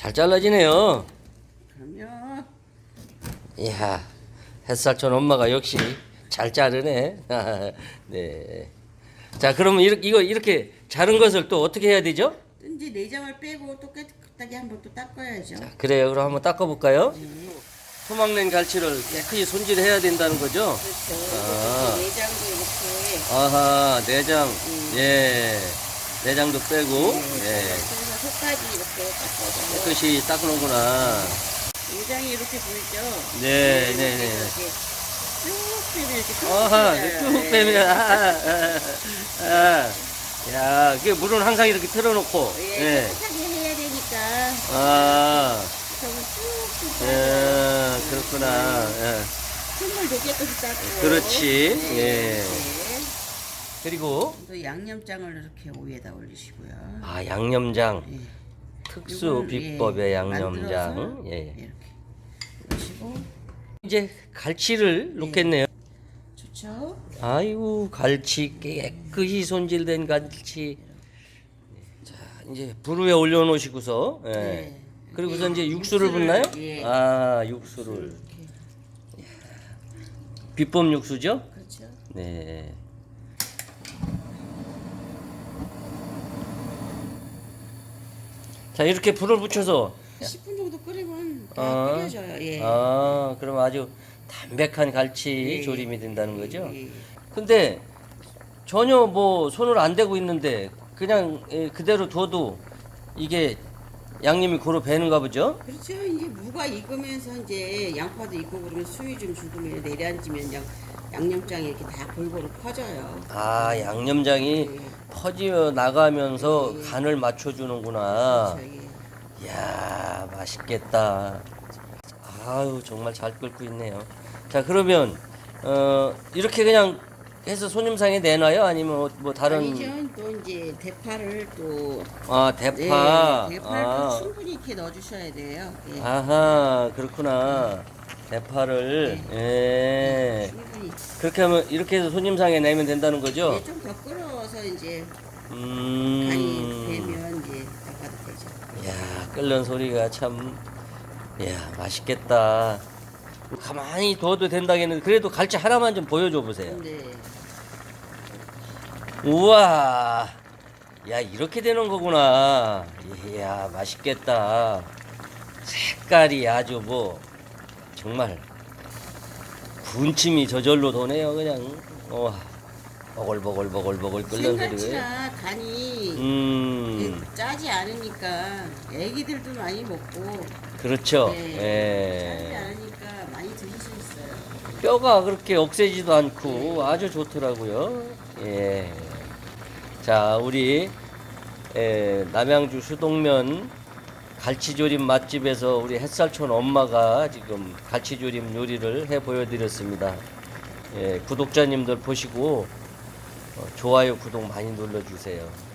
잘 잘라지네요. 그러면 이야, 햇살촌 엄마가 역시 잘 자르네. 네. 자, 그러면 이렇게, 이거 이렇게 자른 것을 또 어떻게 해야 되죠? 이제 내장을 빼고 또 깨끗하게 한번 또 닦아야죠. 그래요. 그럼 한번 닦아볼까요? 토막낸 갈치를 깨끗이 손질해야 된다는 거죠? 그렇죠. 아. 이렇게 내장도 이렇게 아하, 내장. 예. 내장도 빼고, 예. 속까지 이렇게 닦아서 깨끗이 닦는구나. 내장이 이렇게 보이죠? 네, 네, 네. 이렇게 쭉 빼면 이렇게 빼요. 쭉 네. 빼면, 아, 아, 아. 야, 그 물은 항상 이렇게 틀어놓고, 예, 예. 깨끗하게 해야 되니까 아, 저는 쭉쭉 예, 빼요. 그렇구나. 예. 손물도 깨끗이 닦고 그렇지. 네, 예. 네. 그리고, 또 양념장을 이렇게 위에다 올리시고요. 아, 양념장. 예. 특수 비법의 예, 양념장. 만들어서 예. 이렇게 올리시고 이제 갈치를 놓겠네요. 좋죠? 아이고, 갈치 깨끗이 손질된 갈치. 자, 이제 불 위에 올려놓으시고서, 예. 네. 그리고서 예, 이제 육수를 육수를, 붓나요? 예. 아, 육수를. 이렇게 비법 육수죠? 그렇죠. 네. 자, 이렇게 불을 붙여서 10분 정도 끓이면 다 아. 끓여져요. 예. 아, 그럼 아주 담백한 갈치 예. 조림이 된다는 거죠? 예. 근데 전혀 뭐 손을 안 대고 있는데 그냥 예, 그대로 둬도 이게 양념이 고루 배는가 보죠? 그렇죠. 이제 무가 익으면서 이제 양파도 익고 그러면 수위 좀 죽으면 내려앉으면 양, 양념장이 이렇게 다 골고루 퍼져요. 아, 양념장이 예. 퍼지어 나가면서 간을 맞춰주는구나. 그렇죠. 예. 이야 맛있겠다. 아유 정말 잘 끓고 있네요. 자 그러면 어 이렇게 그냥 해서 손님상에 내놔요? 아니면 뭐- 뭐 다른 아니죠. 또 이제 대파를 또아 대파 네, 대파를 또 아 충분히 이렇게 넣어주셔야 돼요. 예. 아하 그렇구나 대파를 예 충분히 그렇게 하면 이렇게 해서 손님상에 내면 된다는 거죠? 예, 좀더 끓어서 이제 간이 음. 되면 이제 닦아도 되죠. 야 끓는 소리가 참, 야 맛있겠다. 가만히 둬도 된다겠는데 그래도 갈치 하나만 좀 보여줘 보세요. 근데 우와, 야 이렇게 되는 거구나. 이야 맛있겠다. 색깔이 아주 뭐 정말 군침이 저절로 도네요 그냥. 와, 버글버글버글버글 끓는. 생갈치나 간이 음, 짜지 않으니까 애기들도 많이 먹고 그렇죠. 네, 짜지 예. 않으니까 많이 드실 수 있어요. 뼈가 그렇게 억세지도 않고 아주 좋더라고요. 예. 자, 우리 에, 남양주 수동면 갈치조림 맛집에서 우리 햇살촌 엄마가 지금 갈치조림 요리를 해 보여드렸습니다. 예, 구독자님들 보시고 어, 좋아요, 구독 많이 눌러주세요.